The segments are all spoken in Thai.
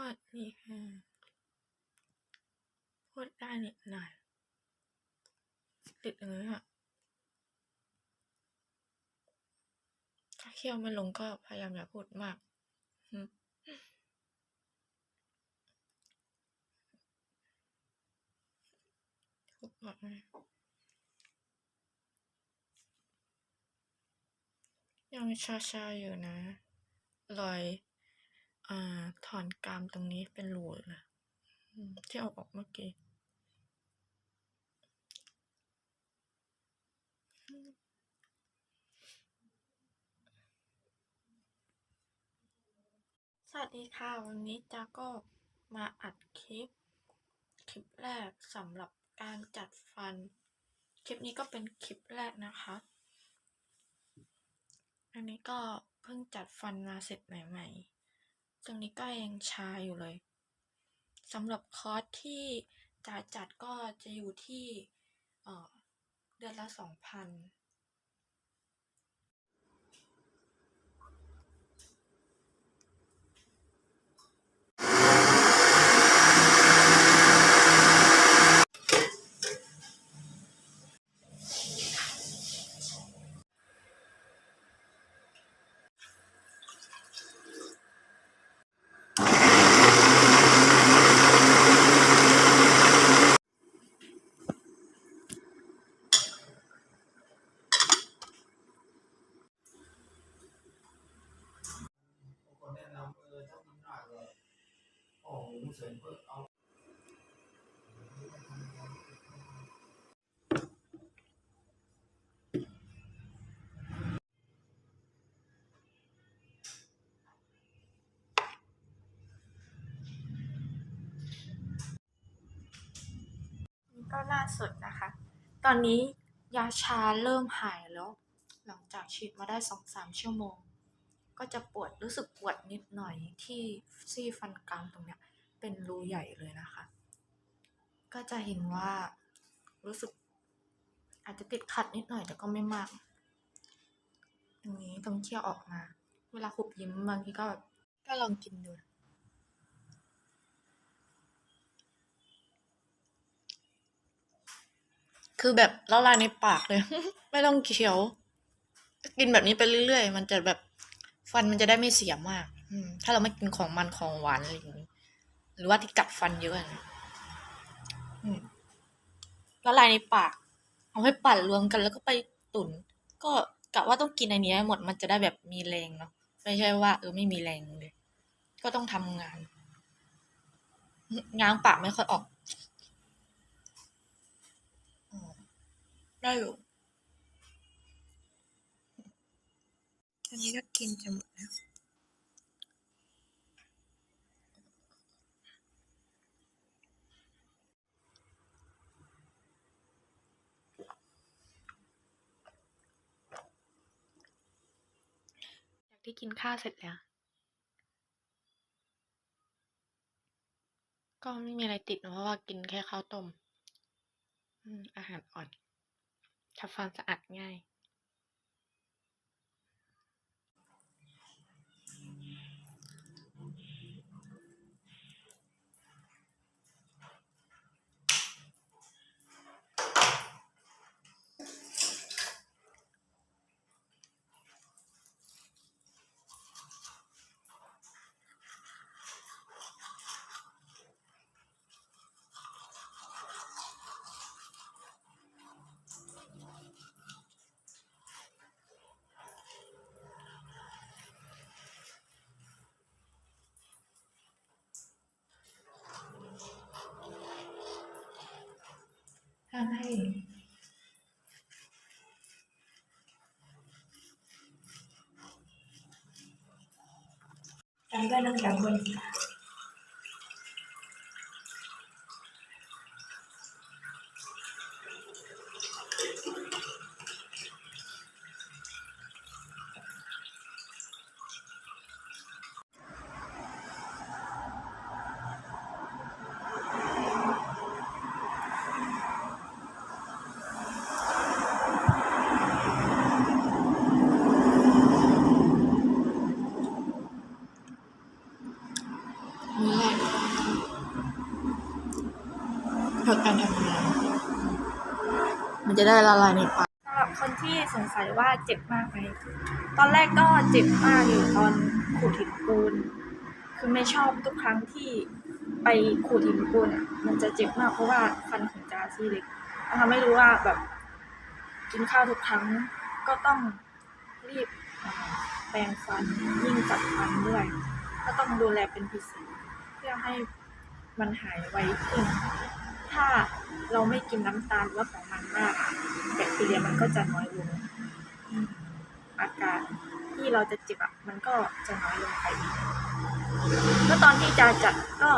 วัสดีค่ะพูดได้นิดหน่อยติดเลยอะถ้าเคี่ยวไม่ลงก็พยายามอย่าพูดมากอืมพูดมากยังชาๆอยู่นะรอย อ่า ถอนกรามตรงนี้เป็นรูเลยที่เอาออกเมื่อกี้สวัสดีค่ะ วันนี้จ๊าก็มาอัดคลิป คลิปแรกสำหรับการจัดฟัน คลิปนี้ก็เป็นคลิปแรกนะคะ อันนี้ก็เพิ่งจัดฟันมาเสร็จใหม่ ๆ ตรงนี้ก็ยังชาอยู่เลยสำหรับคอร์สที่จะจัดก็จะอยู่ที่เดือนละสองพัน ออถ้ามันหนักเลยโอ้โหเสริมเพิ่มเอานี่ก็ล่าสุดนะคะ ตอนนี้ยาชาเริ่มหายแล้ว หลังจากฉีดมาได้สองสามชั่วโมง ก็จะปวดรู้สึกปวดนิดหน่อยที่ซี่ฟันกรามตรงเนี้ยเป็นรูใหญ่เลยนะคะ ก็จะเห็นว่ารู้สึกอาจจะติดขัดนิดหน่อยแต่ก็ไม่มาก ตรงนี้ตรงเคี้ยวออกมา เวลาขุบยิ้มบางทีก็แบบก็ลองกินดูคือแบบละลายในปากเลย ไม่ต้องเคี้ยว กินแบบนี้ไปเรื่อยๆ มันจะแบบ ฟันมันจะได้ไม่เสียมาก อืม ถ้าเราไม่กินของมันของหวานอะไรอย่างนี้หรือว่าที่กัดฟันเยอะนะอืมละลายในปากเอาให้ปั่นรวมกันแล้วก็ไปตุ๋นก็กะว่าต้องกินอันนี้ให้หมดมันจะได้แบบมีแรงเนาะไม่ใช่ว่า เออไม่มีแรงเลย ก็ต้องทำงานง้างปากไม่ค่อยออกอืมได้อยู่ อันนี้ก็กินจะหมดแล้วจากที่กินข้าวเสร็จแล้ว ก็ไม่มีอะไรติดเพราะว่ากินแค่ข้าวต้มอืมอาหารอ่อนทำความสะอาดง่าย ให้จำได้น้ำยำบน มันจะได้ละลายในปากสำหรับคนที่สงสัยว่าเจ็บมากไหมตอนแรกก็เจ็บมากอยู่ตอนขูดหินปูน คือไม่ชอบทุกครั้งที่ไปขูดหินปูนอะ มันจะเจ็บมากเพราะว่าฟันของจาซี่เล็กมันทำให้รู้ว่าแบบกินข้าวทุกครั้งก็ต้องรีบแปรงฟันยิ่งจัดฟันด้วย ก็ต้องดูแลเป็นพิเศษเพื่อให้มันหายไวขึ้น ถ้าเราไม่กินน้ำตาลหรือว่าของมันมากอะแบคทีเรียมันก็จะน้อยลงอาการที่เราจะเจ็บอะมันก็จะน้อยลงไปอีกก็ตอนที่จะจัดก็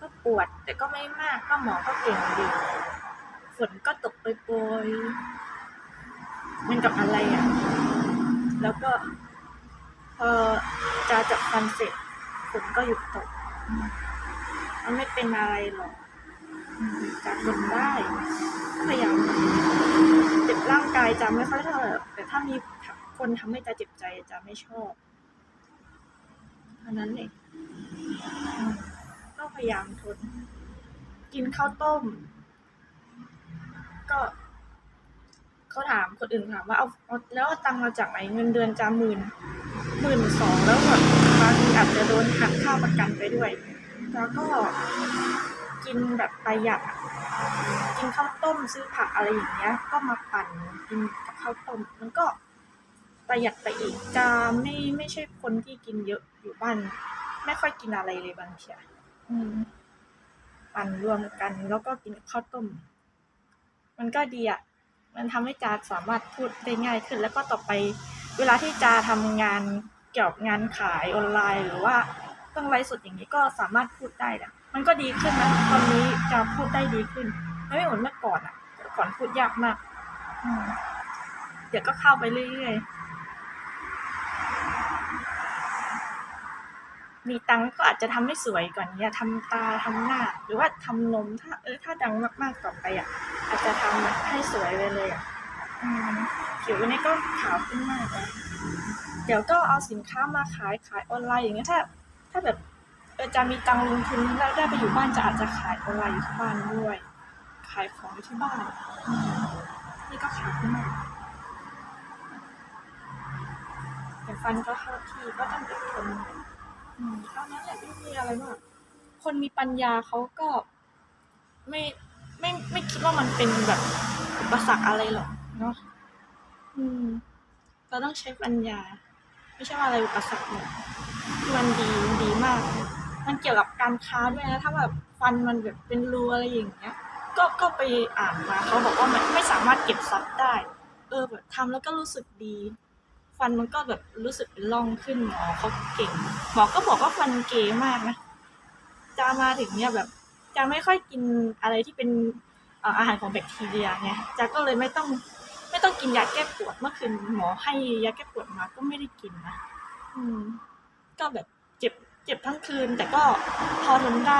ก็ปวด แต่ก็ไม่มากก็หมอก็เก่งดีฝนก็ตกโปรยมันกับอะไรอะ แล้วก็พอจะจับฟันเสร็จฝนก็หยุดตก มันไม่เป็นอะไรหรอก จะทนได้พยายามเจ็บร่างกายจะไม่ค่อยเท่าไหร่แต่ถ้ามีคนทำให้จะเจ็บใจจะไม่ชอบเท่าะนั้นเองก็พยายามทน กินข้าวต้ม ก็เขาถามคนอื่นถามว่าเอาแล้วเอาตังค์มาจากไหนเงินเดือนจะหมื่นหมื่นสองแล้วแบบบางทีอาจจะโดนหักค่าประกันไปด้วย แล้วก็กินแบบประหยัดอะ กินข้าวต้มซื้อผักอะไรอย่างเงี้ย ก็มาปั่นกินกับข้าวต้มมันก็ประหยัดไปอีกจะไม่ไม่ใช่คนที่กินเยอะอยู่บ้าน ไม่ค่อยกินอะไรเลยบางทีอะอืมปั่นรวมกัน แล้วก็กินกับข้าวต้ม มันก็ดีอะมันทำให้จาสามารถพูดได้ง่ายขึ้น แล้วก็ต่อไป เวลาที่จาทำงานเกี่ยวกับงานขายออนไลน์ หรือว่าต้องไลฟ์สดอย่างนี้ก็สามารถพูดได้แหละ มันก็ดีขึ้นนะตอนนี้จะพูดได้ดีขึ้น ไม่เหมือนเมื่อก่อนอะเมื่อก่อนพูดยากมากเดี๋ยวก็เข้าไปเรื่อยๆ มีตังก็อาจจะทำให้สวยกว่านี้อะทำตาทำหน้า หรือว่าทำนมถ้า เออถ้าดังมากๆต่อไปอะ อาจจะทำให้สวยไปเลยอะผิวนี่ก็ขาวขึ้นมากเลยเดี๋ยวก็เอาสินค้ามาขายขายออนไลน์อย่างเงี้ยถ้า ถ้าแบบ จะมีตังค์ลงทุนแล้วได้ไปอยู่บ้านจะอาจจะขายออนไลน์อยู่ที่บ้านด้วย ขายของอยู่ที่บ้านนี่ก็ขาวขึ้นมากแต่ฟันก็เข้าที่ก็ต้องอดทนเท่านั้นแหละไม่มีอะไรมากคนมีปัญญาเขาก็ไม่ไม่ไม่คิดว่ามันเป็นแบบอุปสรรคอะไรหรอกเนาะอืม เราต้องใช้ปัญญา ไม่ใช่ว่าอะไรอุปสรรคหรอกคือมันดีมันดีมาก มันเกี่ยวกับการค้าด้วยนะถ้าแบบฟันมันแบบเป็นรูอะไรอย่างเงี้ย ก็ก็ไปอ่านมาเขาบอกว่ามันไม่สามารถเก็บซับได้ เออแบบทำแล้วก็รู้สึกดี ฟันมันก็แบบรู้สึกเป็นร่องขึ้นหมอเขาเก่งหมอก็บอกว่าฟันเก๋มากนะจะมาถึงเนี่ยแบบจะไม่ค่อยกินอะไรที่เป็นเอ่ออาหารของแบคทีเรียไงจะก็เลยไม่ต้องไม่ต้องกินยาแก้ปวดเมื่อคืนหมอให้ยาแก้ปวดมาก็ไม่ได้กินนะ อืม ก็แบบ เจ็บทั้งคืน แต่ก็พอทนได้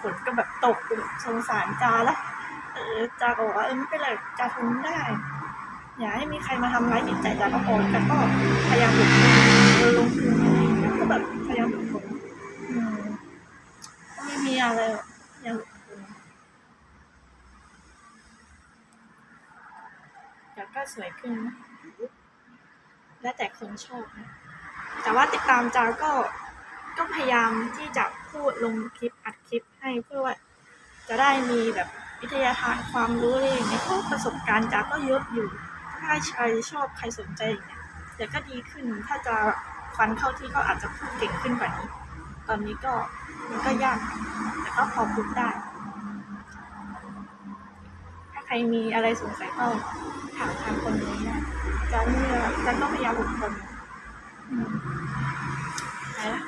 ฝนก็แบบตกสงสารจาละเออจาก็บอกว่าเออไม่เป็นไรจาทนได้ อย่าให้มีใครมาทำร้ายจิตใจจาก็พอแต่ก็พยายามอดทนเออลงทุนอะไรอย่างเงี้ยก็แบบพยายามอดทนอืมไม่มีอะไรหรอกยายามอดทนแต่ก็สวยขึ้นนะแล้วแต่คนชอบนะแต่ว่าติดตามจาก็ ก็พยายามที่จะพูดลงคลิปอัดคลิปให้เพื่อว่าจะได้มีแบบวิทยาทานความรู้อะไรอย่างเงี้ยเพราะประสบการณ์จาก็เยอะอยู่ ถ้าใครชอบใครสนใจอย่างเงี้ยเดี๋ยวก็ดีขึ้นถ้าจะฟันเข้าที่ก็อาจจะพูดเก่งขึ้นกว่านี้ ตอนนี้ก็มันก็ยาก แต่ก็พอพูดได้ ถ้าใครมีอะไรสงสัยก็ถามทางคนนี้ได้จะเมื่อจะก็พยายามอดทนอืมไหนละ